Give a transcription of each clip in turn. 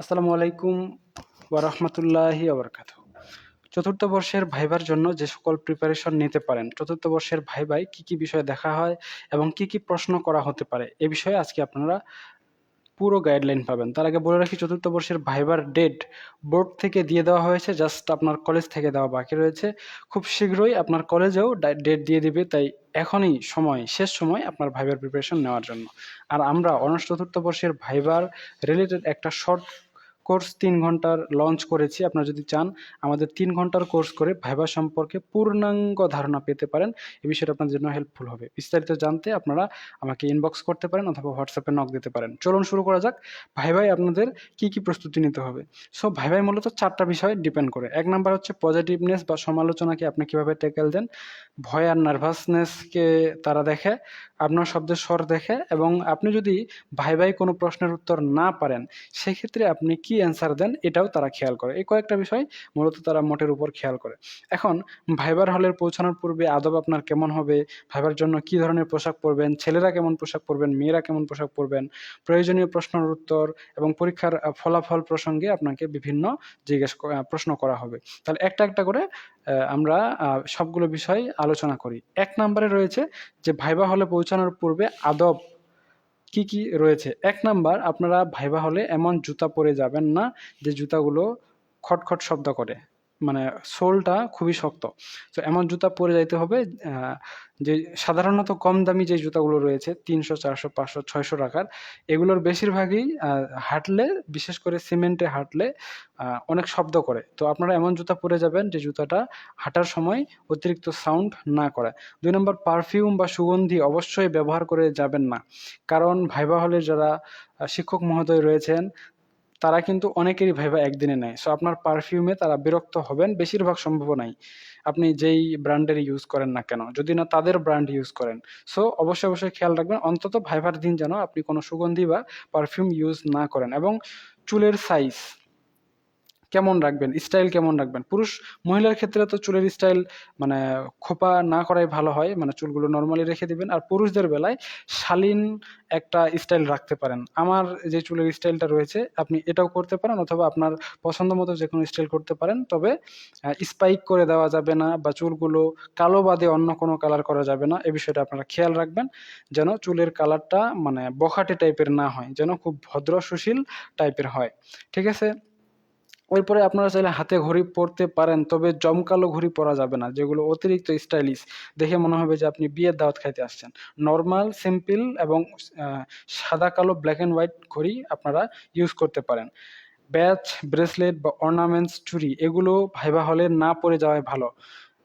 আসসালামু আলাইকুম ওয়ারহমতুল্লাহি আবরকাত চতুর্থ বর্ষের ভাইবার জন্য যে সকল প্রিপারেশন নিতে পারেন, চতুর্থ বর্ষের ভাইবাই কি কি বিষয় দেখা হয় এবং কি কি প্রশ্ন করা হতে পারে, এ বিষয়ে আজকে আপনারা পুরো গাইডলাইন পাবেন। তার আগে বলে রাখি, চতুর্থ বর্ষের ভাইবার ডেট বোর্ড থেকে দিয়ে দেওয়া হয়েছে জাস্ট আপনার কলেজ থেকে দেওয়া বাকি রয়েছে। খুব শীঘ্রই আপনার কলেজেও ডেট দিয়ে দিবে, তাই এখনই সময়, শেষ সময় আপনার ভাইবার প্রিপারেশন নেওয়ার জন্য। আর আমরা অনার্স চতুর্থ বর্ষের ভাইবার রিলেটেড একটা শর্ট কোর্স তিন ঘণ্টার লঞ্চ করেছি, আপনারা যদি চান আমাদের তিন ঘণ্টার কোর্স করে ভাইবা সম্পর্কে পূর্ণাঙ্গ ধারণা পেতে পারেন, এ বিষয়টা আপনার জন্য হেল্পফুল হবে। বিস্তারিত জানতে আপনারা আমাকে ইনবক্স করতে পারেন অথবা হোয়াটসঅ্যাপে নক দিতে পারেন। চলুন শুরু করা যাক, ভাইভাই আপনাদের কি কি প্রস্তুতি নিতে হবে? সো ভাইভাই মূলত চারটা বিষয় ডিপেন্ড করে। এক নাম্বার হচ্ছে পজিটিভনেস বা সমালোচনাকে আপনি কীভাবে ট্যাকেল দেন, ভয় আর নার্ভাসনেসকে তারা দেখে, আপনার শব্দের স্বর দেখে এবং আপনি যদি ভাই ভাই কোনো প্রশ্নের উত্তর না পারেন, সেক্ষেত্রে আপনি কি অ্যান্সার দেন, এটাও তারা খেয়াল করে। এই কয়েকটা বিষয় মূলত তারা মোটের উপর খেয়াল করে। এখন ভাইবার হলের পৌঁছানোর পূর্বে আদব আপনার কেমন হবে? ভাইবার জন্য কি ধরনের পোশাক পরবেন? ছেলেরা কেমন পোশাক পরবেন? মেয়েরা কেমন পোশাক পরবেন? প্রয়োজনীয় প্রশ্নের উত্তর এবং পরীক্ষার ফলাফল প্রসঙ্গে আপনাকে বিভিন্ন জিজ্ঞেস প্রশ্ন করা হবে। তাহলে একটা একটা করে আমরা সবগুলো বিষয় আলোচনা করি। এক নম্বরে রয়েছে যে ভাইবা হলে পৌঁছানোর পূর্বে আদব কি কি রয়েছে? এক নাম্বার, আপনারা ভাইবা হলে এমন জুতা পরে যাবেন না যে জুতাগুলো খটখট শব্দ করে। মানে সোলটা খুবই শক্ত। তো এমন জুতা পরে যাইতে হবে যে সাধারণত কম দামি যে জুতাগুলো রয়েছে, তিনশো, চারশো, পাঁচশো, ছয়শো টাকার, এগুলোর বেশিরভাগই হাঁটলে, বিশেষ করে সিমেন্টে হাঁটলে অনেক শব্দ করে। তো আপনারা এমন জুতা পরে যাবেন যে জুতাটা হাঁটার সময় অতিরিক্ত সাউন্ড না করে। দুই নম্বর, পারফিউম বা সুগন্ধি অবশ্যই ব্যবহার করে যাবেন না। কারণ ভাইবা হলে যারা শিক্ষক মহোদয় রয়েছেন তারা কিন্তু অনেকেরই ভাইবা একদিনে নেয়। সো আপনার পারফিউমে তারা বিরক্ত হবেন, বেশিরভাগ সম্ভাবনাই আপনি যেই ব্র্যান্ডের ইউজ করেন না কেন, যদি না তাদের ব্র্যান্ড ইউজ করেন। সো অবশ্যই অবশ্যই খেয়াল রাখবেন, অন্তত ভাইভার দিন যেন আপনি কোনো সুগন্ধি বা পারফিউম ইউজ না করেন। এবং চুলের সাইজ কেমন রাখবেন? স্টাইল কেমন রাখবেন? পুরুষ মহিলার ক্ষেত্রে তো চুলের স্টাইল মানে খোপা না করাই ভালো হয় মানে চুলগুলো নর্মালি রেখে দিবেন। আর পুরুষদের বেলায় শালীন একটা স্টাইল রাখতে পারেন। আমার যে চুলের স্টাইলটা রয়েছে, আপনি এটাও করতে পারেন অথবা আপনার পছন্দ মতো যে কোনো স্টাইল করতে পারেন। তবে স্পাইক করে দেওয়া যাবে না বা চুলগুলো কালো বাদে অন্য কোনো কালার করা যাবে না। এ বিষয়টা আপনারা খেয়াল রাখবেন, যেন চুলের কালারটা মানে বখাটে টাইপের না হয়, যেন খুব ভদ্র সুশীল টাইপের হয়। ঠিক আছে? এরপরে আপনারা চাইলে হাতে ঘড়ি পরতে পারেন, তবে জমকালো ঘড়ি পরা যাবে না, যেগুলো অতিরিক্ত স্টাইলিশ দেখে মনে হবে যে আপনি বিয়ের দাওয়াত খাইতে আসছেন। নর্মাল সিম্পল এবং সাদা কালো ব্ল্যাক অ্যান্ড হোয়াইট ঘড়ি আপনারা ইউজ করতে পারেন। ব্যাচ ব্রেসলেট বা অর্নামেন্টস চুরি এগুলো ভাইবা হলে না পরে যাওয়াই ভালো।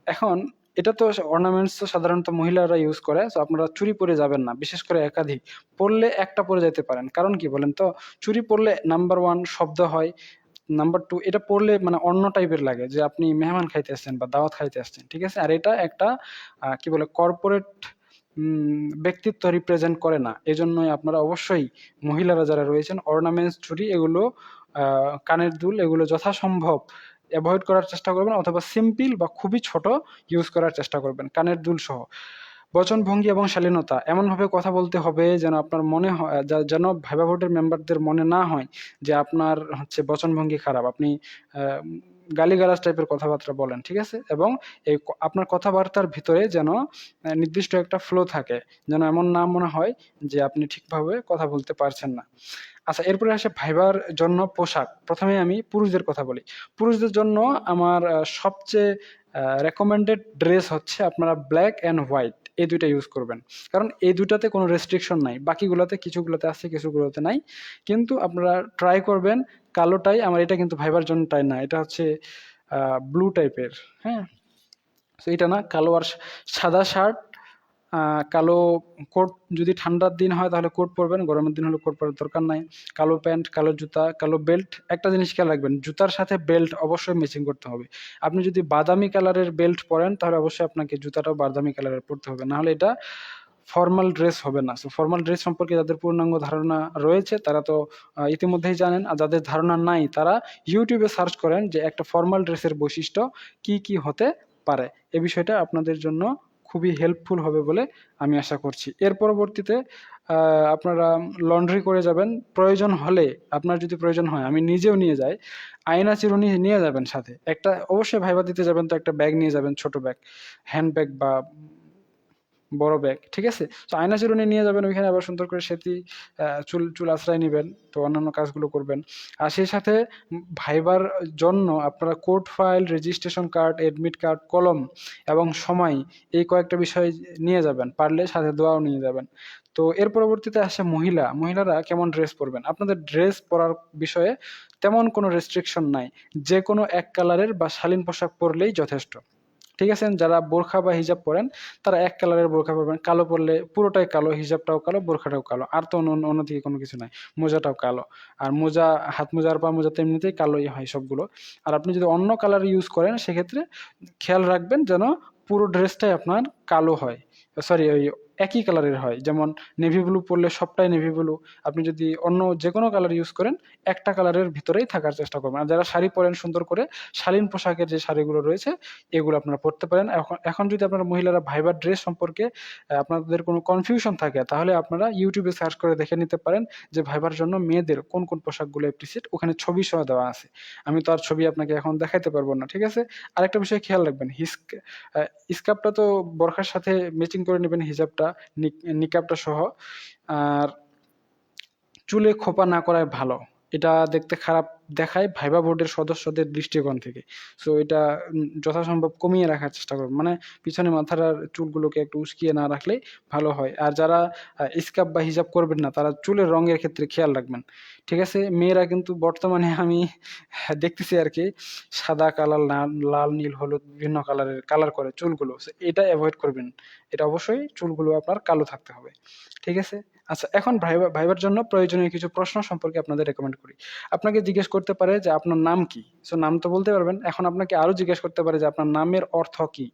এখন, এটা তো অর্নামেন্টস তো সাধারণত মহিলারা ইউজ করে তো আপনারা চুরি পরে যাবেন না, বিশেষ করে একাধিক। পরলে একটা পরে যেতে পারেন। কারণ কি বলেন তো? চুরি পরলে নাম্বার ওয়ান শব্দ হয় নাম্বার টু এটা পড়লে মানে অন্য টাইপের লাগে যে আপনি মেহমান খাইতে আসছেন বা দাওয়াত খাইতে আসছেন, ঠিক আছে? আর এটা একটা কি বলে কর্পোরেট ব্যক্তিত্ব রিপ্রেজেন্ট করে না। এজন্যই আপনারা অবশ্যই মহিলারা যারা রয়েছেন অর্নামেন্টস চুরি এগুলো কানের দুল, এগুলো যথাসম্ভব অ্যাভয়েড করার চেষ্টা করবেন অথবা সিম্পল বা খুবই ছোট ইউজ করার চেষ্টা করবেন, কানের দুল সহ। বচনভঙ্গি এবং শালীনতা। এমনভাবে কথা বলতে হবে যেন আপনার মনে হয় যেন ভাইবা বোর্ডের মেম্বারদের মনে না হয় যে আপনার হচ্ছে বচনভঙ্গি খারাপ। আপনি গালিগালাজ টাইপের কথাবার্তা বলেন, ঠিক আছে? এবং এই আপনার কথাবার্তার ভিতরে যেন নির্দিষ্ট একটা ফ্লো থাকে, যেন এমন না মনে হয় যে আপনি ঠিকভাবে কথা বলতে পারছেন না। আচ্ছা এরপরে আসে ভাইবার জন্য পোশাক। প্রথমে আমি পুরুষদের কথা বলি। পুরুষদের জন্য আমার সবচেয়ে রেকমেন্ডেড ড্রেস হচ্ছে আপনারা ব্ল্যাক অ্যান্ড হোয়াইট এই দুইটা ইউজ করবেন। কারণ এই দুটাতে কোনো রেস্ট্রিকশন নাই। বাকিগুলোতে, কিছুগুলোতে আছে, কিছুগুলোতে নাই। কিন্তু আপনারা ট্রাই করবেন কালোটাই আমার এটা কিন্তু ভাইবার জন্য টাই না, এটা হচ্ছে ব্লু টাইপের হ্যাঁ? তো এটা না, কালো আর সাদা শার্ট কালো কোট যদি ঠান্ডার দিন হয় তাহলে কোট পরবেন, গরমের দিন হলে কোট পরার দরকার নাই। কালো প্যান্ট, কালো জুতা, কালো বেল্ট, একটা জিনিস খেয়াল রাখবেন, জুতার সাথে বেল্ট অবশ্যই ম্যাচিং করতে হবে। আপনি যদি বাদামি কালারের বেল্ট পরেন তাহলে অবশ্যই আপনাকে জুতাটাও বাদামি কালারের পরতে হবে। নাহলে এটা ফর্মাল ড্রেস হবে না। সো ফর্মাল ড্রেস সম্পর্কে যাদের পূর্ণাঙ্গ ধারণা রয়েছে, তারা তো ইতিমধ্যেই জানেন। আর যাদের ধারণা নাই, তারা ইউটিউবে সার্চ করেন যে একটা ফর্মাল ড্রেসের বৈশিষ্ট্য কি কি হতে পারে। এ বিষয়টা আপনাদের জন্য খুবই হেল্পফুল হবে বলে আমি আশা করছি। এর পরবর্তীতে আপনারা লন্ড্রি করে যাবেন। প্রয়োজন হলে, আপনার যদি প্রয়োজন হয়, আমি নিজেও নিয়ে যাই। আয়না চিরুনি নিয়ে যাবেন সাথে। একটা, অবশ্যই ভাইবা দিতে যাবেন তো একটা ব্যাগ নিয়ে যাবেন, ছোট ব্যাগ হ্যান্ড ব্যাগ বা বড় ব্যাগ ঠিক আছে? তো আয়না চিরুনি নিয়ে যাবেন, ওইখানে আবার সুন্দর করে সেতি চুল চুল আশ্রয় নেবেন, তো অন্যান্য কাজগুলো করবেন। আর সেই সাথে ভাইবার জন্য আপনারা court file registration card admit card কলম এবং সময়, এই কয়েকটা বিষয় নিয়ে যাবেন, পারলে সাথে দোয়াও নিয়ে যাবেন। তো এর পরবর্তীতে আসে মহিলা, মহিলারা কেমন ড্রেস পরবেন? আপনাদের ড্রেস পরার বিষয়ে তেমন কোনো রেস্ট্রিকশন নাই যে কোনো এক কালারের বা শালীন পোশাক পরলেই যথেষ্ট। ঠিক আছে? যারা বোরখা বা হিজাব পরেন, তারা এক কালারের বোরখা পরবেন। কালো পরলে পুরোটাই কালো, হিজাবটাও কালো, বোরখাটাও কালো। আর তো অন্য অন্যদিকে কোনো কিছু নাই। মোজাটাও কালো। আর মোজা, হাত মোজা, আর পা মোজা তো এমনিতেই কালোই হয় সবগুলো। আর আপনি যদি অন্য কালার ইউজ করেন, সেক্ষেত্রে খেয়াল রাখবেন যেন পুরো ড্রেসটাই আপনার কালো হয়। সরি ওই একই কালারের হয়। যেমন নেভি ব্লু পরলে সবটাই নেভি ব্লু আপনি যদি অন্য যে কোনো কালার ইউজ করেন, একটা কালারের ভিতরেই থাকার চেষ্টা করবেন। আর যারা শাড়ি পরেন সুন্দর করে, শালীন পোশাকের যে শাড়িগুলো রয়েছে, এগুলো আপনারা পরতে পারেন। এখন এখন যদি আপনারা মহিলারা ভাইবার ড্রেস সম্পর্কে আপনাদের কোনো কনফিউশন থাকে, তাহলে আপনারা ইউটিউবে সার্চ করে দেখে নিতে পারেন যে ভাইবার জন্য মেয়েদের কোন কোন পোশাকগুলো অ্যাপ্রিসিয়েট ওখানে ছবি সহ দেওয়া আছে। আমি তো আর ছবি আপনাকে এখন দেখাইতে পারব না, ঠিক আছে? আরেকটা বিষয় খেয়াল রাখবেন হিস্ক স্কার্ফটা তো বোরখার সাথে ম্যাচিং করে নেবেন, হিজাবটা। নিক- নিকাবটা সহ আর চুলে খোপা না করাই ভালো। এটা দেখতে খারাপ দেখায় ভাইবা বোর্ডের সদস্যদের দৃষ্টিকোণ থেকে। সো এটা যথাসম্ভব কমিয়ে রাখার চেষ্টা করবেন মানে পিছনে মাথার চুলগুলোকে একটু উস্কিয়ে না রাখলে ভালো হয়। আর যারা স্কার্ফ বা হিজাব করবেন না, তারা চুলের রঙের ক্ষেত্রে খেয়াল রাখবেন। ঠিক আছে? মেয়েরা কিন্তু বর্তমানে আমি দেখতেছি আর কি, সাদা কালার লাল, নীল, হলুদ, বিভিন্ন কালারের কালার করে চুলগুলো। এটা অ্যাভয়েড করবেন। এটা অবশ্যই চুলগুলো আপনার কালো থাকতে হবে। ঠিক আছে? আচ্ছা এখন ভাইবা, ভাইবার জন্য প্রয়োজনীয় কিছু প্রশ্ন সম্পর্কে আপনাদের রেকমেন্ড করি। আপনাকে জিজ্ঞেস করতে পারে যে আপনার নাম কি? সো নাম তো বলতে পারবেন। এখন আপনাকে আরও জিজ্ঞেস করতে পারে যে আপনার নামের অর্থ কি?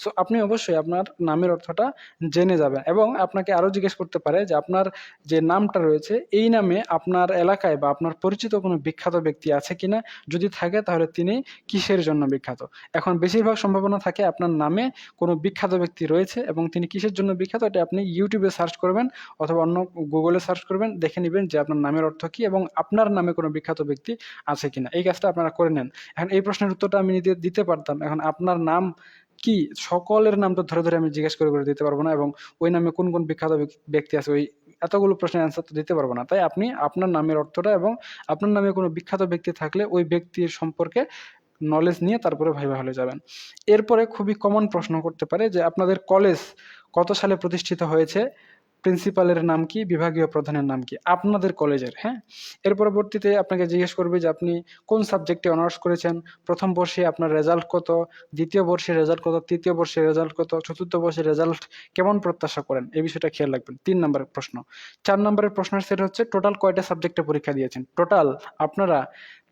সো আপনি অবশ্যই আপনার নামের অর্থটা জেনে যাবেন এবং আপনাকে আরও জিজ্ঞেস করতে পারে যে আপনার যে নামটা রয়েছে, এই নামে আপনার এলাকায় বা আপনার পরিচিত কোনো বিখ্যাত ব্যক্তি আছে কিনা? যদি থাকে, তাহলে তিনি কিসের জন্য বিখ্যাত? এখন বেশিরভাগ সম্ভাবনা থাকে আপনার নামে কোনো বিখ্যাত ব্যক্তি রয়েছে এবং তিনি কিসের জন্য বিখ্যাত, এটা আপনি ইউটিউবে সার্চ করবেন অথবা অন্য গুগলে সার্চ করবেন, দেখে নেবেন যে আপনার নামের অর্থ কি এবং আপনার নামে কোনো বিখ্যাত ব্যক্তি আছে কিনা। এই কাজটা আপনারা করে নেন। এখন এই প্রশ্নের উত্তরটা আমি দিতে দিতে পারতাম। এখন আপনার নাম কি? সকলের নাম তো ধরে ধরে আমি জিজ্ঞেস করে করে দিতে পারব না এবং ওই নামে কোন কোন বিখ্যাত ব্যক- ব্যক্তি আছে ওই এতগুলো প্রশ্নের অ্যান্সার তো দিতে পারব না। তাই আপনি আপনার নামের অর্থটা এবং আপনার নামে কোনো বিখ্যাত ব্যক্তি থাকলে ওই ব্যক্তির সম্পর্কে নলেজ নিয়ে তারপরে ভাইবা হলে যাবেন। এরপরে খুবই কমন প্রশ্ন করতে পারে যে আপনাদের কলেজ কত সালে প্রতিষ্ঠিত হয়েছে? প্রিন্সিপালের নাম কি, বিভাগীয় প্রধানের নাম কি? আপনাদের কলেজের হ্যাঁ? এর পরবর্তীতে আপনাকে জিজ্ঞেস করবে যে আপনি কোন সাবজেক্টে অনার্স করেছেন? প্রথম বর্ষে আপনার রেজাল্ট কত? দ্বিতীয় বর্ষে রেজাল্ট কত? তৃতীয় বর্ষের রেজাল্ট কত? চতুর্থ বর্ষের রেজাল্ট কেমন প্রত্যাশা করেন? এই বিষয়টা খেয়াল রাখবেন। তিন নম্বরের প্রশ্ন। চার নম্বরের প্রশ্নের সেট হচ্ছে টোটাল কয়টা সাবজেক্টে পরীক্ষা দিয়েছেন? টোটাল আপনারা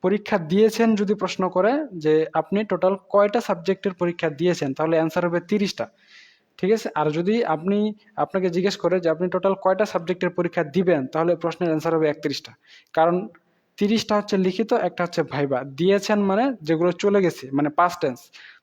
পরীক্ষা দিয়েছেন যদি প্রশ্ন করে যে আপনি টোটাল কয়টা সাবজেক্টের পরীক্ষা দিয়েছেন, তাহলে অ্যান্সার হবে তিরিশটা। ঠিক আছে? আর যদি আপনি আপনাকে জিজ্ঞেস করে যে, আপনি টোটাল কয়টা সাবজেক্টের পরীক্ষা দিবেন? তাহলে প্রশ্নের অ্যান্সার হবে একত্রিশটা। কারণ তিরিশটা হচ্ছে লিখিত, একটা হচ্ছে ভাইবা দিয়েছেন মানে যেগুলো চলে গেছে মানে পাস্ট টেন্স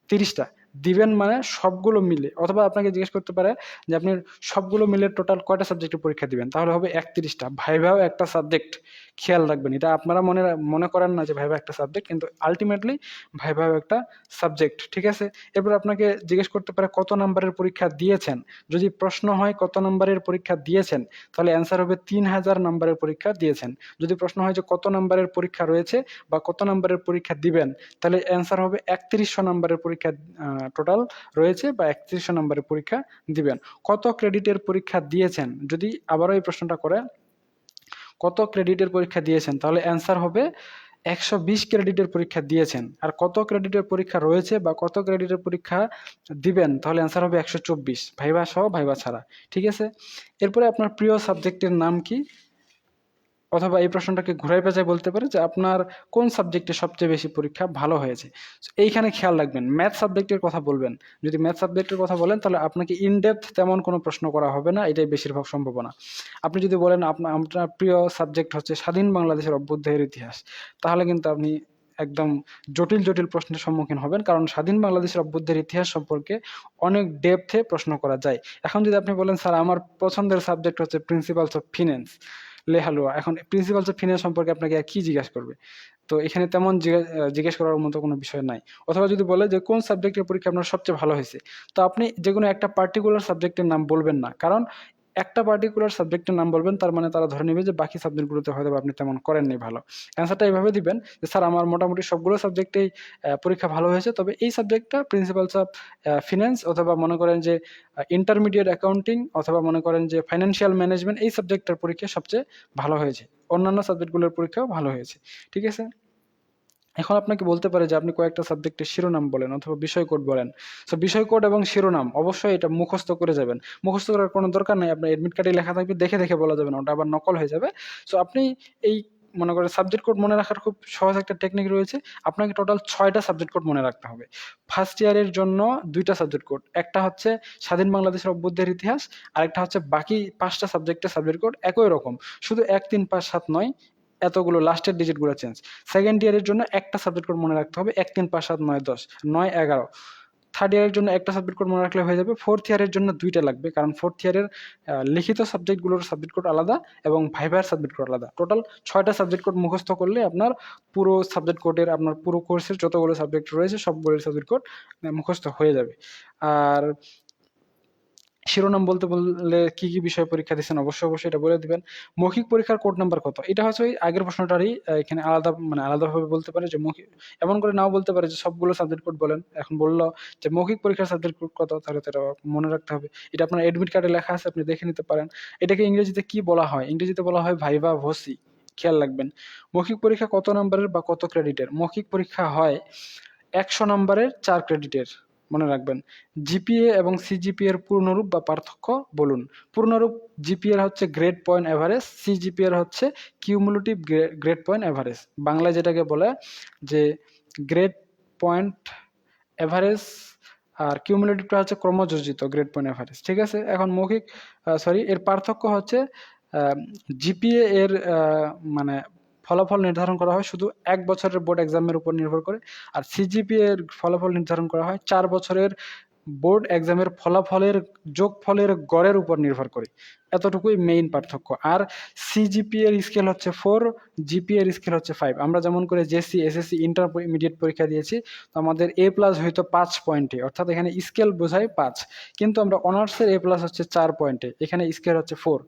তিরিশটা। দিবেন মানে সবগুলো মিলে, অথবা আপনাকে জিজ্ঞেস করতে পারে যে আপনি সবগুলো মিলে টোটাল কয়টা সাবজেক্টের পরীক্ষা দিবেন? তাহলে হবে একত্রিশটা। ভাইভাও একটা সাবজেক্ট খেয়াল রাখবেন। এটা আপনারা মনে মনে করেন না যে ভাইভা একটা সাবজেক্ট কিন্তু আলটিমেটলি ভাইভাও একটা সাবজেক্ট ঠিক আছে? এরপর আপনাকে জিজ্ঞেস করতে পারে কত নাম্বারের পরীক্ষা দিয়েছেন? যদি প্রশ্ন হয় কত নাম্বারের পরীক্ষা দিয়েছেন, তাহলে অ্যান্সার হবে তিন হাজার নাম্বারের পরীক্ষা দিয়েছেন। যদি প্রশ্ন হয় যে কত নাম্বারের পরীক্ষা রয়েছে বা কত নাম্বারের পরীক্ষা দিবেন, তাহলে অ্যান্সার হবে একত্রিশশো নাম্বারের পরীক্ষা টোটাল রয়েছে বা একত্রিশশো নম্বরের পরীক্ষা দিবেন। কত ক্রেডিটের পরীক্ষা দিয়েছেন? যদি আবারও এই প্রশ্নটা করে, কত ক্রেডিটের পরীক্ষা দিয়েছেন? তাহলে অ্যান্সার হবে একশো বিশ ক্রেডিটের পরীক্ষা দিয়েছেন। আর কত ক্রেডিটের পরীক্ষা রয়েছে বা কত ক্রেডিটের পরীক্ষা দিবেন? তাহলে অ্যান্সার হবে একশো চব্বিশ। ভাইবা সহ, ভাইবা ছাড়া। ঠিক আছে? এরপরে আপনার প্রিয় সাবজেক্টের নাম কি? অথবা এই প্রশ্নটাকে ঘুরাই পেঁচাই বলতে পারে যে আপনার কোন সাবজেক্টে সবচেয়ে বেশি পরীক্ষা ভালো হয়েছে। এইখানে খেয়াল রাখবেন ম্যাথ সাবজেক্টের কথা বলবেন। যদি ম্যাথ সাবজেক্টের কথা বলেন, তাহলে আপনাকে ইনডেপথ তেমন কোনো প্রশ্ন করা হবে না, এটাই বেশিরভাগ সম্ভাবনা। আপনি যদি বলেন আপনার আপনার প্রিয় সাবজেক্ট হচ্ছে স্বাধীন বাংলাদেশের অভ্যুদয়ের ইতিহাস, তাহলে কিন্তু আপনি একদম জটিল জটিল প্রশ্নের সম্মুখীন হবেন, কারণ স্বাধীন বাংলাদেশের অভ্যুদয়ের ইতিহাস সম্পর্কে অনেক ডেপথে প্রশ্ন করা যায়। এখন যদি আপনি বলেন, স্যার, আমার পছন্দের সাবজেক্ট হচ্ছে প্রিন্সিপালস অফ ফিন্যান্স লেহালুয়া এখন প্রিন্সিপালস অফ ফিনান্স সম্পর্কে আপনাকে আর কি জিজ্ঞেস করবে? তো এখানে তেমন জিজ্ঞা- জিজ্ঞেস করার মতো কোনো বিষয় নাই। অথবা যদি বলে যে, কোন সাবজেক্টের পরীক্ষা আপনার সবচেয়ে ভালো হয়েছে? তো আপনি যে কোনো একটা পার্টিকুলার সাবজেক্টের নাম বলবেন না। কারণ একটা পার্টিকুলার সাবজেক্টের নাম বলবেন, তার মানে তারা ধরে নেবে যে বাকি সাবজেক্টগুলোতে হয়তো আপনি তেমন করেননি ভালো। অ্যান্সারটা এইভাবে দিবেন যে, স্যার, আমার মোটামুটি সবগুলো সাবজেক্টেই পরীক্ষা ভালো হয়েছে, তবে এই সাবজেক্টটা প্রিন্সিপালস অফ ফিনান্স অথবা মনে করেন যে ইন্টারমিডিয়েট অ্যাকাউন্টিং অথবা মনে করেন যে ফাইন্যান্সিয়াল ম্যানেজমেন্ট এই সাবজেক্টটার পরীক্ষা সবচেয়ে ভালো হয়েছে। অন্যান্য সাবজেক্টগুলোর পরীক্ষাও ভালো হয়েছে। ঠিক আছে? এখন আপনাকে বলতে পারে যে আপনি কয়েকটা সাবজেক্টের শিরোনাম বলেন অথবা বিষয় কোড বলেন। সো বিষয় কোড এবং শিরোনাম, অবশ্যই এটা মুখস্থ করে যাবেন। মুখস্থ করার কোনো দরকার নেই, আপনার এডমিট কার্ডে লেখা থাকবে, দেখে দেখে বলা যাবে না, ওটা আবার নকল হয়ে যাবে। সো আপনি এই মনে করেন সাবজেক্ট কোড মনে রাখার খুব সহজ একটা টেকনিক রয়েছে, আপনাকে টোটাল ছয়টা সাবজেক্ট কোড মনে রাখতে হবে। ফার্স্ট ইয়ারের জন্য দুইটা সাবজেক্ট কোড একটা হচ্ছে স্বাধীন বাংলাদেশের অভ্যুদয়ের ইতিহাস, আরেকটা হচ্ছে বাকি পাঁচটা সাবজেক্টের সাবজেক্ট কোড একই রকম। শুধু এক, তিন, পাঁচ, সাত নয় এতগুলো লাস্টের ডিজিটগুলো চেঞ্জ সেকেন্ড ইয়ারের জন্য একটা সাবজেক্ট কোড মনে রাখতে হবে, এক, তিন, পাঁচ, সাত, নয়, দশ, নয়, এগারো। থার্ড ইয়ারের জন্য একটা সাবজেক্ট কোড মনে রাখলে হয়ে যাবে ফোর্থ ইয়ারের জন্য দুইটা লাগবে, কারণ ফোর্থ ইয়ারের লিখিত সাবজেক্টগুলোর সাবজেক্ট কোড আলাদা এবং ভাইভার সাবজেক্ট কোড আলাদা। টোটাল ছয়টা সাবজেক্ট কোড মুখস্থ করলে আপনার পুরো সাবজেক্ট কোডের আপনার পুরো কোর্সের যতগুলো সাবজেক্ট রয়েছে, সবগুলোর সাবজেক্ট কোড মুখস্থ হয়ে যাবে। আর শিরোনাম বলতে বললে কি কি বিষয় পরীক্ষা দিচ্ছেন অবশ্যই অবশ্যই এটা বলে দিবেন। মৌখিক পরীক্ষার কোড নাম্বার কত? এটা হচ্ছে ওই আগের প্রশ্নটারই এখানে আলাদা মানে আলাদাভাবে বলতে পারে যে মৌখিক, এমন করে নাও বলতে পারে যে সবগুলো সাবজেক্ট কোড বলেন। এখন বলল যে মৌখিক পরীক্ষার সাবজেক্ট কোড কত? তাহলে তো এটা মনে রাখতে হবে। এটা আপনার অ্যাডমিট কার্ডে লেখা আছে, আপনি দেখে নিতে পারেন। এটাকে ইংরেজিতে কি বলা হয়? ইংরেজিতে বলা হয় ভাইভা ভসি খেয়াল রাখবেন। মৌখিক পরীক্ষা কত নম্বরের বা কত ক্রেডিটের মৌখিক পরীক্ষা হয় একশো নম্বরের চার ক্রেডিটের মনে রাখবেন। জিপিএ এবং সিজিপিএ এর পূর্ণরূপ বা পার্থক্য বলুন। পূর্ণরূপ জিপিএ এর হচ্ছে গ্রেড পয়েন্ট এভারেজ সিজিপিএ এর হচ্ছে কিউমুলেটিভ গ্রেড পয়েন্ট এভারেজ বাংলায় যেটাকে বলে যে গ্রেড পয়েন্ট এভারেজ আর কিউমুলেটিভটা হচ্ছে ক্রমযোজিত গ্রেড পয়েন্ট এভারেজ ঠিক আছে? এখন মৌখিক সরি এর পার্থক্য হচ্ছে জিপিএ এর মানে ফলাফল নির্ধারণ করা হয় শুধু এক বছরের বোর্ড এক্সামের উপর নির্ভর করে, আর সিজিপিএ এর ফলাফল নির্ধারণ করা হয় চার বছরের বোর্ড এক্সামের ফলাফলের যোগফলের গড়ের উপর নির্ভর করে। এতটুকুই মেইন পার্থক্য। আর সিজিপিএ এর স্কেল হচ্ছে ফোর জিপিএ এর স্কেল হচ্ছে ফাইভ আমরা যেমন করে জেসি এসএসসি ইন্টারমিডিয়েট পরীক্ষা দিয়েছি, তো আমাদের এ প্লাস হয়তো পাঁচ পয়েন্টে অর্থাৎ এখানে স্কেল বোঝায় পাঁচ। কিন্তু আমরা অনার্সের এ প্লাস হচ্ছে চার পয়েন্টে এখানে স্কেল হচ্ছে ফোর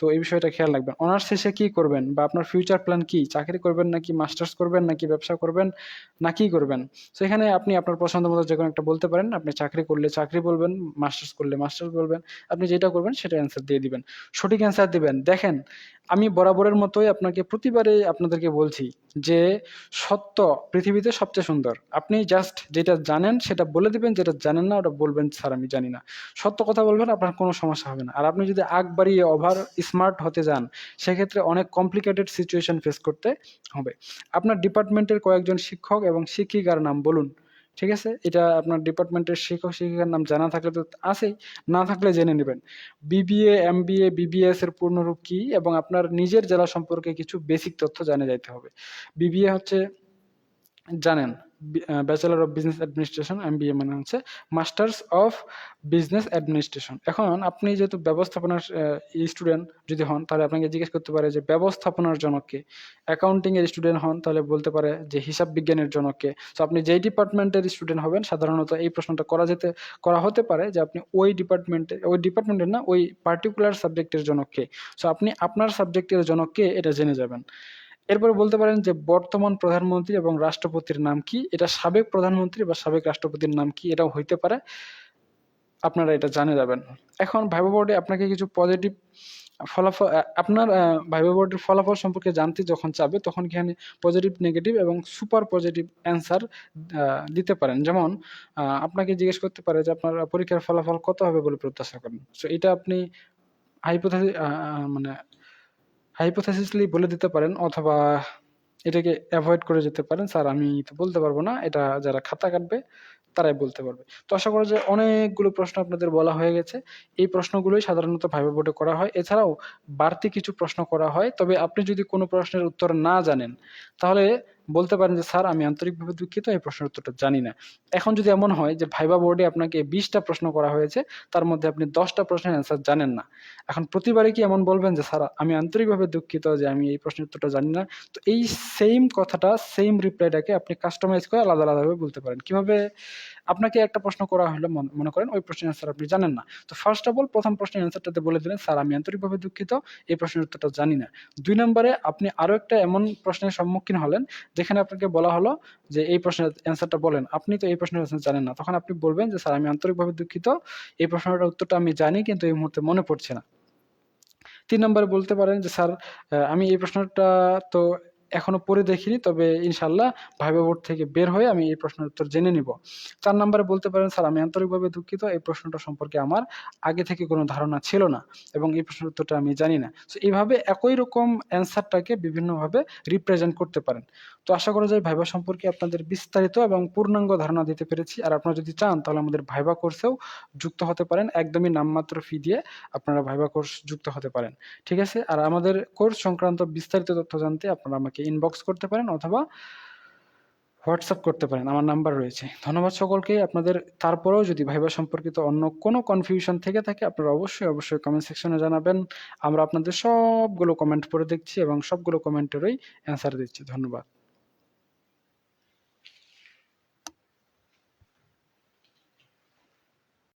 তো এই বিষয়টা খেয়াল রাখবেন। অনার্স শেষে কি করবেন? বা আপনার ফিউচার প্ল্যান কি? চাকরি করবেন নাকি মাস্টার্স করবেন নাকি ব্যবসা করবেন না কি করবেন? তো এখানে আপনি আপনার পছন্দ মতো যে কোনো একটা বলতে পারেন। আপনি চাকরি করলে চাকরি বলবেন মাস্টার্স করলে মাস্টার্স বলবেন। আপনি যেটা করবেন সেটা অ্যান্সার দিয়ে দিবেন। সঠিক অ্যান্সার দিবেন। দেখেন আমি বরাবরের মতোই আপনাকে প্রতিবারে আপনাদেরকে বলছি যে সত্য পৃথিবীতে সবচেয়ে সুন্দর। আপনি জাস্ট যেটা জানেন সেটা বলে দিবেন, যেটা জানেন না ওটা বলবেন, স্যার, আমি জানি না। সত্য কথা বলবেন, আপনার কোনো সমস্যা হবে না। আর আপনি যদি আগ বাড়িয়ে ওভার স্মার্ট হতে যান, সেক্ষেত্রে অনেক কমপ্লিকেটেড সিচুয়েশন ফেস করতে হবে। আপনার ডিপার্টমেন্টের কয়েকজন শিক্ষক এবং শিক্ষিকার নাম বলুন। ঠিক আছে? এটা আপনার ডিপার্টমেন্টের শিক্ষক, শিক্ষিকার নাম জানা থাকলে তো আছেই, না থাকলে জেনে নেবেন। বিবিএ এম বিএ বিবিএস এর পূর্ণরূপ কি এবং আপনার নিজের জেলা সম্পর্কে কিছু বেসিক তথ্য জানে যাইতে হবে। বিবিএ হচ্ছে, জানেন bachelor of business administration M MBA মানে হচ্ছে মাস্টার্স অফ বিজনেস অ্যাডমিনিস্ট্রেশন এখন আপনি যেহেতু ব্যবস্থাপনার স্টুডেন্ট যদি হন, তাহলে আপনাকে জিজ্ঞেস করতে পারে যে ব্যবস্থাপনার জনককে অ্যাকাউন্টিংয়ের স্টুডেন্ট হন, তাহলে বলতে পারে যে হিসাব বিজ্ঞানের জনককে তো আপনি যেই ডিপার্টমেন্টের স্টুডেন্ট হবেন, সাধারণত এই প্রশ্নটা করা যেতে, করা হতে পারে যে আপনি ওই ডিপার্টমেন্টে ওই ডিপার্টমেন্টের না, ওই পার্টিকুলার সাবজেক্টের জনককে সো আপনি আপনার সাবজেক্টের জনককে এটা জেনে যাবেন। এরপরে বলতে পারেন যে বর্তমান প্রধানমন্ত্রী এবং রাষ্ট্রপতির নাম কি? এটা সাবেক প্রধানমন্ত্রী বা সাবেক রাষ্ট্রপতির নাম কি? এটাও হইতে পারে। আপনারা এটা জানে যাবেন। এখন ভাইবা বোর্ডে আপনাকে কিছু পজিটিভ ফলাফল আপনার ভাইবা বোর্ডের ফলাফল সম্পর্কে জানতে যখন চাবে, তখন এখানে পজিটিভ নেগেটিভ এবং সুপার পজিটিভ অ্যান্সার দিতে পারেন। যেমন আপনাকে জিজ্ঞেস করতে পারে যে আপনার পরীক্ষার ফলাফল কত হবে বলে প্রত্যাশা করেন। সো এটা আপনি হাইপোথেসিস মানে হাইপোথেসিসলি বলে দিতে পারেন অথবা এটাকে অ্যাভয়েড করে যেতে পারেন। স্যার, আমি তো বলতে পারব না, এটা যারা খাতা কাটবে, তারাই বলতে পারবে। তো আশা করা যায় অনেকগুলো প্রশ্ন আপনাদের বলা হয়ে গেছে। এই প্রশ্নগুলোই সাধারণত ভাইবা বোর্ডে করা হয়। এছাড়াও বাড়তি কিছু প্রশ্ন করা হয়। তবে আপনি যদি কোনো প্রশ্নের উত্তর না জানেন, তাহলে বলতে পারেন যে, স্যার, আমি আন্তরিকভাবে দুঃখিত, এই প্রশ্নের উত্তরটা জানি না। এখন যদি এমন হয় যে, ভাইবা বোর্ডে আপনাকে বিশটা প্রশ্ন করা হয়েছে, তার মধ্যে আপনি দশটা প্রশ্নের অ্যান্সার জানেন না। এখন প্রতিবারে কি এমন বলবেন যে, স্যার, আমি আন্তরিকভাবে দুঃখিত যে, আমি এই প্রশ্নের উত্তরটা জানি না। তো এই সেম কথাটা সেম রিপ্লাইটাকে আপনি কাস্টমাইজ করে আলাদা আলাদাভাবে বলতে পারেন। কীভাবে আপনাকে একটা প্রশ্ন করা হলো মনে করেন, ওই প্রশ্নের অ্যান্সার আপনি জানেন না। তো ফার্স্ট অফ অল প্রথম প্রশ্নের অ্যান্সারটাতে বলে দিলেন, স্যার, আমি আন্তরিকভাবে দুঃখিত, এই প্রশ্নের উত্তরটা জানি না। দুই নম্বরে, আপনি আরও একটা এমন প্রশ্নের সম্মুখীন হলেন, যেখানে আপনাকে বলা হলো যে, এই প্রশ্নের অ্যান্সারটা বলেন। আপনি তো এই প্রশ্নের অ্যান্সার জানেন না। তখন আপনি বলবেন যে, স্যার, আমি আন্তরিকভাবে দুঃখিত, এই প্রশ্নটার উত্তরটা আমি জানি, কিন্তু এই মুহূর্তে মনে পড়ছে না। তিন নম্বরে বলতে পারেন যে, স্যার আমি এই প্রশ্নটা তো এখনও পড়ে দেখিনি, তবে ইনশাল্লাহ ভাইবা বোর্ড থেকে বের হয়ে আমি এই প্রশ্নের উত্তর জেনে নিব। চার নম্বরে বলতে পারেন, স্যার, আমি আন্তরিকভাবে দুঃখিত, এই প্রশ্নটা সম্পর্কে আমার আগে থেকে কোনো ধারণা ছিল না এবং এই প্রশ্নের উত্তরটা আমি জানি না। তো এইভাবে একই রকম অ্যান্সারটাকে বিভিন্নভাবে রিপ্রেজেন্ট করতে পারেন। তো আশা করা যায় ভাইবা সম্পর্কে আপনাদের বিস্তারিত এবং পূর্ণাঙ্গ ধারণা দিতে পেরেছি। আর আপনারা যদি চান, তাহলে আমাদের ভাইবা কোর্সেও যুক্ত হতে পারেন। একদমই নামমাত্র ফি দিয়ে আপনারা ভাইবা কোর্স যুক্ত হতে পারেন। ঠিক আছে? আর আমাদের কোর্স সংক্রান্ত বিস্তারিত তথ্য জানতে আপনারা আমাকে ইনবক্স করতে পারেন অথবা হোয়াটসঅ্যাপ করতে পারেন, আমার নাম্বার রয়েছে। ধন্যবাদ সকলকে, আপনাদের, তারপরেও যদি ভাইবা সম্পর্কিত অন্য কোনো কনফিউশন থেকে থাকে, আপনারা অবশ্যই অবশ্যই কমেন্ট সেকশনে জানাবেন। আমরা আপনাদের সবগুলো কমেন্ট পড়ে দেখছি এবং সবগুলো কমেন্টেরই অ্যান্সার দিচ্ছি। ধন্যবাদ।